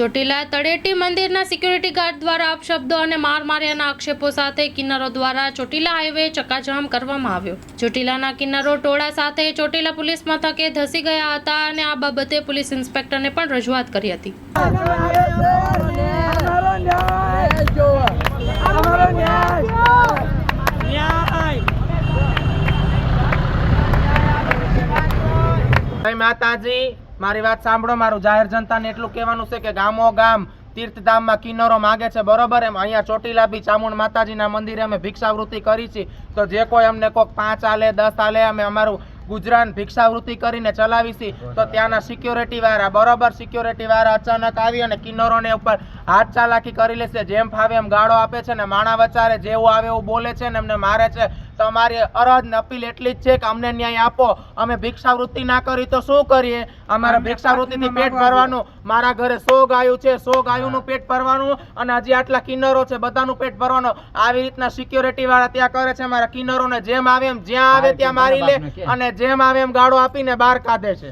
ચોટીલા તળેટી મંદિરના security guard દ્વારા અપશબ્દો અને માર માર્યાના આક્ષેપો સાથે કિન્નરો દ્વારા ચોટીલા હાઈવે ચકાજામ કરવામાં આવ્યો. ચોટીલાના કિન્નરો ટોળા સાથે ચોટીલા પોલીસ મથકે ધસી ગયા હતા અને આ બાબતે પોલીસ ઇન્સ્પેક્ટરને પણ રજૂઆત કરી હતી. માતાજી. મારી વાત સાંભળો, મારું જાહેર જનતાને એટલું કહેવાનું છે કે ગામો ગામ, તીર્થધામમાં કિન્નરો માગે છે, બરોબર? એમ અહીંયા ચોટીલા બી ચામુંડ માતાજીના મંદિરે અમે ભિક્ષાવૃત્તિ કરી છે. તો જે કોઈ અમને કોઈક પાંચ આલે, દસ આલે, અમે અમારું ગુજરાન ભિક્ષાવૃત્તિ કરીને ચલાવી છે તો ત્યાંના સિક્યોરિટી વાળા બરોબર સિક્યોરિટી વાળા અચાનક આવી અને કિન્નરોને ઉપર હાથ ચાલાકી કરી લેશે જેમ ફાવે એમ ગાળો આપે છે ને માણા વચારે જેવું આવે એવું બોલે છે ને એમને મારે છે. તો અમારી અરજ ને અપીલ એટલી જ છે કે અમને ન્યાય આપો. અમે ભિક્ષાવૃત્તિ ના કરી તો શું કરીએ? અમારે ભિક્ષાવૃત્તિથી પેટ ભરવાનું. મારા ઘરે સો ગાયું છે સો ગાયોનું પેટ ભરવાનું અને હજી આટલા કિન્નરો છે બધાનું પેટ ભરવાનું. આવી રીતના સિક્યોરિટી વાળા ત્યાં કરે છે મારા કિન્નરોને જેમ આવે એમ જ્યાં આવે ત્યાં મારી લે અને જેમ આવે એમ ગાળો આપીને બહાર કાઢે છે.